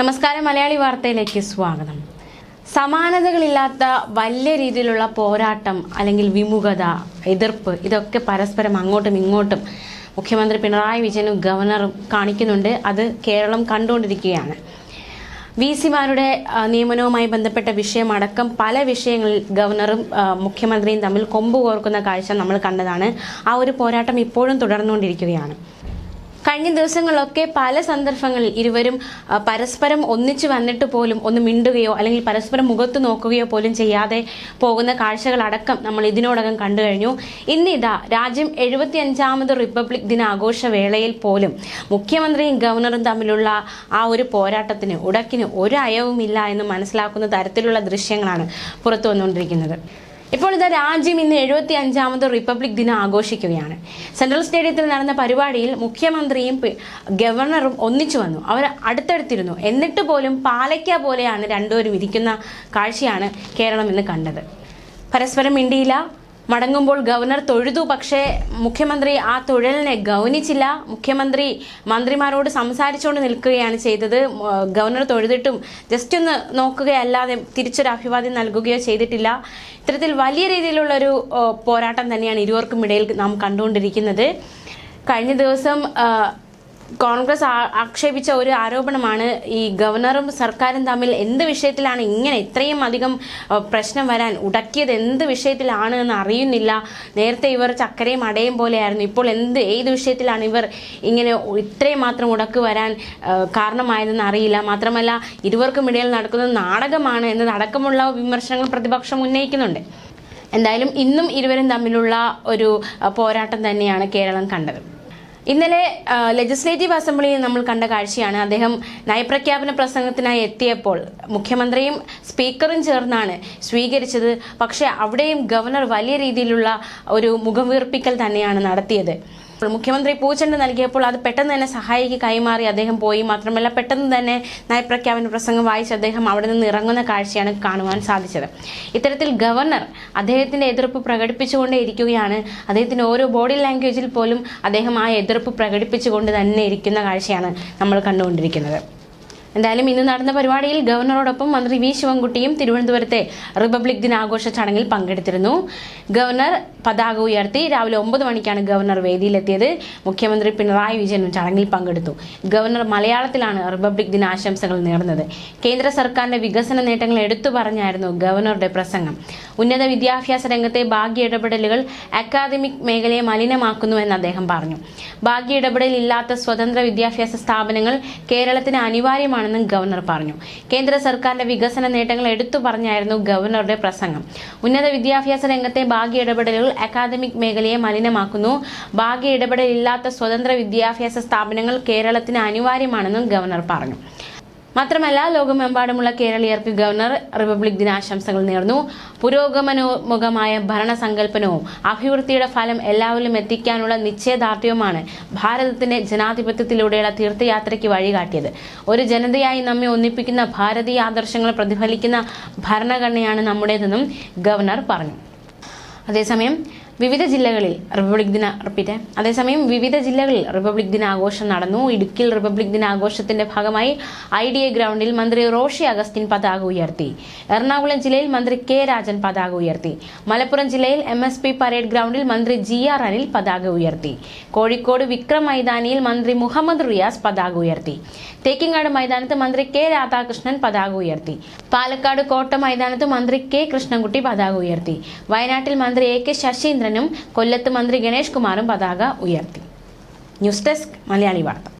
നമസ്കാരം മലയാളി വാർത്തയിലേക്ക് സ്വാഗതം. സമാനതകളില്ലാത്ത വലിയ രീതിയിലുള്ള പോരാട്ടം അല്ലെങ്കിൽ വിമുഖത എതിർപ്പ് ഇതൊക്കെ പരസ്പരം അങ്ങോട്ടും ഇങ്ങോട്ടും മുഖ്യമന്ത്രി പിണറായി വിജയനും ഗവർണറും കാണിക്കുന്നുണ്ട്. അത് കേരളം കണ്ടുകൊണ്ടിരിക്കുകയാണ്. വി സിമാരുടെ നിയമനവുമായി ബന്ധപ്പെട്ട വിഷയമടക്കം പല വിഷയങ്ങളിൽ ഗവർണറും മുഖ്യമന്ത്രിയും തമ്മിൽ കൊമ്പ് കോർക്കുന്ന കാഴ്ച നമ്മൾ കണ്ടതാണ്. ആ ഒരു പോരാട്ടം ഇപ്പോഴും തുടർന്നുകൊണ്ടിരിക്കുകയാണ്. കഴിഞ്ഞ ദിവസങ്ങളിലൊക്കെ പല സന്ദർഭങ്ങളിൽ ഇരുവരും പരസ്പരം ഒന്നിച്ചു വന്നിട്ട് പോലും ഒന്ന് മിണ്ടുകയോ അല്ലെങ്കിൽ പരസ്പരം മുഖത്ത് നോക്കുകയോ പോലും ചെയ്യാതെ പോകുന്ന കാഴ്ചകളടക്കം നമ്മൾ ഇതിനോടകം കണ്ടു കഴിഞ്ഞു. ഇന്നിതാ രാജ്യം എഴുപത്തി അഞ്ചാമത് റിപ്പബ്ലിക് ദിന ആഘോഷ വേളയിൽ പോലും മുഖ്യമന്ത്രിയും ഗവർണറും തമ്മിലുള്ള ആ ഒരു പോരാട്ടത്തിന് ഉടക്കിന് ഒരു അയവുമില്ല എന്ന് മനസ്സിലാക്കുന്ന തരത്തിലുള്ള ദൃശ്യങ്ങളാണ് പുറത്തു വന്നുകൊണ്ടിരിക്കുന്നത്. ഇപ്പോൾ ഇതാ രാജ്യം ഇന്ന് എഴുപത്തി അഞ്ചാമത് റിപ്പബ്ലിക് ദിനം ആഘോഷിക്കുകയാണ്. സെൻട്രൽ സ്റ്റേഡിയത്തിൽ നടന്ന പരിപാടിയിൽ മുഖ്യമന്ത്രിയും ഗവർണറും ഒന്നിച്ചു വന്നു. അവർ അടുത്തടുത്തിരുന്നു. എന്നിട്ട് പോലും പാലയ്ക്ക പോലെയാണ് രണ്ടുപേരും ഇരിക്കുന്ന കാഴ്ചയാണ് കേരളം ഇന്ന് കണ്ടത്. പരസ്പരം മിണ്ടിയില്ല മടങ്ങുമ്പോൾ ഗവർണർ തൊഴുതു. പക്ഷേ മുഖ്യമന്ത്രി ആ തൊഴിലിനെ ഗൗനിച്ചില്ല. മുഖ്യമന്ത്രി മന്ത്രിമാരോട് സംസാരിച്ചുകൊണ്ട് നിൽക്കുകയാണ് ചെയ്തത്. ഗവർണർ തൊഴുതിട്ടും ജസ്റ്റ് ഒന്ന് നോക്കുകയല്ലാതെ തിരിച്ചൊരു അഭിവാദ്യം നൽകുകയോ ചെയ്തിട്ടില്ല. ഇത്തരത്തിൽ വലിയ രീതിയിലുള്ള ഒരു പോരാട്ടം തന്നെയാണ് ഇരുവർക്കും ഇടയിൽ നാം കണ്ടുകൊണ്ടിരിക്കുന്നത്. കഴിഞ്ഞ ദിവസം കോൺഗ്രസ് ആക്ഷേപിച്ച ഒരു ആരോപണമാണ് ഈ ഗവർണറും സർക്കാരും തമ്മിൽ എന്ത് വിഷയത്തിലാണ് ഇങ്ങനെ ഇത്രയും അധികം പ്രശ്നം വരാൻ ഉടക്കിയത്? എന്ത് വിഷയത്തിലാണ് എന്ന് അറിയുന്നില്ല. നേരത്തെ ഇവർ ചക്കരയും അടയും പോലെയായിരുന്നു. ഇപ്പോൾ എന്ത് ഏത് വിഷയത്തിലാണ് ഇവർ ഇങ്ങനെ ഇത്രയും മാത്രം ഉടക്ക് വരാൻ കാരണമായതെന്ന് അറിയില്ല. മാത്രമല്ല ഇരുവർക്കും ഇടയിൽ നടക്കുന്നത് നാടകമാണ് എന്നതടക്കമുള്ള വിമർശനങ്ങൾ പ്രതിപക്ഷം ഉന്നയിക്കുന്നുണ്ട്. എന്തായാലും ഇന്നും ഇരുവരും തമ്മിലുള്ള ഒരു പോരാട്ടം തന്നെയാണ് കേരളം കണ്ടത്. ഇന്നലെ ലെജിസ്ലേറ്റീവ് അസംബ്ലിയിൽ നമ്മൾ കണ്ട കാഴ്ചയാണ് അദ്ദേഹം നയപ്രഖ്യാപന പ്രസംഗത്തിനായി എത്തിയപ്പോൾ മുഖ്യമന്ത്രിയും സ്പീക്കറും ചേർന്നാണ് സ്വീകരിച്ചത്. പക്ഷേ അവിടെയും ഗവർണർ വലിയ രീതിയിലുള്ള ഒരു മുഖംവീർപ്പിക്കൽ തന്നെയാണ് നടത്തിയത്. മുഖ്യമന്ത്രി പൂച്ചെണ്ട് നൽകിയപ്പോൾ അത് പെട്ടെന്ന് തന്നെ സഹായിക്ക് കൈമാറി അദ്ദേഹം പോയി. മാത്രമല്ല പെട്ടെന്ന് തന്നെ നയപ്രഖ്യാപന പ്രസംഗം വായിച്ച് അദ്ദേഹം അവിടെ നിന്ന് ഇറങ്ങുന്ന കാഴ്ചയാണ് കാണുവാൻ സാധിച്ചത്. ഇത്തരത്തിൽ ഗവർണർ അദ്ദേഹത്തിന്റെ എതിർപ്പ് പ്രകടിപ്പിച്ചുകൊണ്ടേ ഇരിക്കുകയാണ്. അദ്ദേഹത്തിന്റെ ഓരോ ബോഡി ലാംഗ്വേജിൽ പോലും അദ്ദേഹം ആ എതിർപ്പ് പ്രകടിപ്പിച്ചുകൊണ്ട് തന്നെ ഇരിക്കുന്ന കാഴ്ചയാണ് നമ്മൾ കണ്ടുകൊണ്ടിരിക്കുന്നത്. എന്തായാലും ഇന്ന് നടന്ന പരിപാടിയിൽ ഗവർണറോടൊപ്പം മന്ത്രി വി ശിവൻകുട്ടിയും തിരുവനന്തപുരത്തെ റിപ്പബ്ലിക് ദിനാഘോഷ ചടങ്ങിൽ പങ്കെടുത്തിരുന്നു. ഗവർണർ പതാക ഉയർത്തി രാവിലെ ഒമ്പത് മണിക്കാണ് ഗവർണർ വേദിയിലെത്തിയത്. മുഖ്യമന്ത്രി പിണറായി വിജയനും ചടങ്ങിൽ പങ്കെടുത്തു. ഗവർണർ മലയാളത്തിലാണ് റിപ്പബ്ലിക് ദിന ആശംസകൾ നേർന്നത്. കേന്ദ്ര സർക്കാരിന്റെ വികസന നേട്ടങ്ങൾ എടുത്തു പറഞ്ഞായിരുന്നു ഗവർണറുടെ പ്രസംഗം. ഉന്നത വിദ്യാഭ്യാസ രംഗത്തെ ഭാഗ്യ ഇടപെടലുകൾ അക്കാദമിക് മേഖലയെ മലിനമാക്കുന്നുവെന്ന് അദ്ദേഹം പറഞ്ഞു. ഭാഗ്യ ഇടപെടലില്ലാത്ത സ്വതന്ത്ര വിദ്യാഭ്യാസ സ്ഥാപനങ്ങൾ കേരളത്തിന് അനിവാര്യമാണെന്നും ഗവർണർ പറഞ്ഞു. കേന്ദ്ര സർക്കാരിന്റെ വികസന നേട്ടങ്ങൾ എടുത്തു പറഞ്ഞായിരുന്നു ഗവർണറുടെ പ്രസംഗം. ഉന്നത വിദ്യാഭ്യാസ രംഗത്തെ ഭാഗ്യ ഇടപെടലുകൾ അക്കാദമിക് മേഖലയെ മലിനമാക്കുന്നു. ഭാഗ്യ ഇടപെടലില്ലാത്ത സ്വതന്ത്ര വിദ്യാഭ്യാസ സ്ഥാപനങ്ങൾ കേരളത്തിന് അനിവാര്യമാണെന്നും ഗവർണർ പറഞ്ഞു. മാത്രമല്ല ലോകമെമ്പാടുമുള്ള കേരളീയർക്ക് ഗവർണർ റിപ്പബ്ലിക് ദിനാശംസകൾ നേർന്നു. പുരോഗമനോമുഖമായ ഭരണസങ്കല്പനവും അഭിവൃദ്ധിയുടെ ഫലം എല്ലാവരിലും എത്തിക്കാനുള്ള നിശ്ചയദാർഢ്യവുമാണ് ഭാരതത്തിന്റെ ജനാധിപത്യത്തിലൂടെയുള്ള തീർത്ഥയാത്രയ്ക്ക് വഴികാട്ടിയത്. ഒരു ജനതയായി നമ്മെ ഒന്നിപ്പിക്കുന്ന ഭാരതീയ ആദർശങ്ങൾ പ്രതിഫലിക്കുന്ന ഭരണഘടനയാണ് നമ്മുടേതെന്നും ഗവർണർ പറഞ്ഞു. അതേസമയം വിവിധ ജില്ലകളിൽ റിപ്പബ്ലിക് ദിന റിപ്പീറ്റ് അതേസമയം വിവിധ ജില്ലകളിൽ റിപ്പബ്ലിക് ദിനാഘോഷം നടന്നു. ഇടുക്കിയിൽ റിപ്പബ്ലിക് ദിനാഘോഷത്തിന്റെ ഭാഗമായി ഐ ഡി എ ഗ്രൗണ്ടിൽ മന്ത്രി റോഷി അഗസ്റ്റിൻ പതാക ഉയർത്തി. എറണാകുളം ജില്ലയിൽ മന്ത്രി കെ രാജൻ പതാക ഉയർത്തി. മലപ്പുറം ജില്ലയിൽ എം എസ് പി പരേഡ് ഗ്രൗണ്ടിൽ മന്ത്രി ജി ആർ അനിൽ പതാക ഉയർത്തി. കോഴിക്കോട് വിക്രം മൈതാനിയിൽ മന്ത്രി മുഹമ്മദ് റിയാസ് പതാക ഉയർത്തി. തേക്കിങ്ങാട് മൈതാനത്ത് മന്ത്രി കെ രാധാകൃഷ്ണൻ പതാക ഉയർത്തി. പാലക്കാട് കോട്ട മൈതാനത്ത് മന്ത്രി കെ കൃഷ്ണൻകുട്ടി പതാക ഉയർത്തി. വയനാട്ടിൽ മന്ത്രി എ കെ ശശീന്ദ്രനും കൊല്ലത്ത് മന്ത്രി ഗണേഷ് കുമാറും പതാക ഉയർത്തി. ന്യൂസ് ഡെസ്ക് മലയാളി വാർത്ത.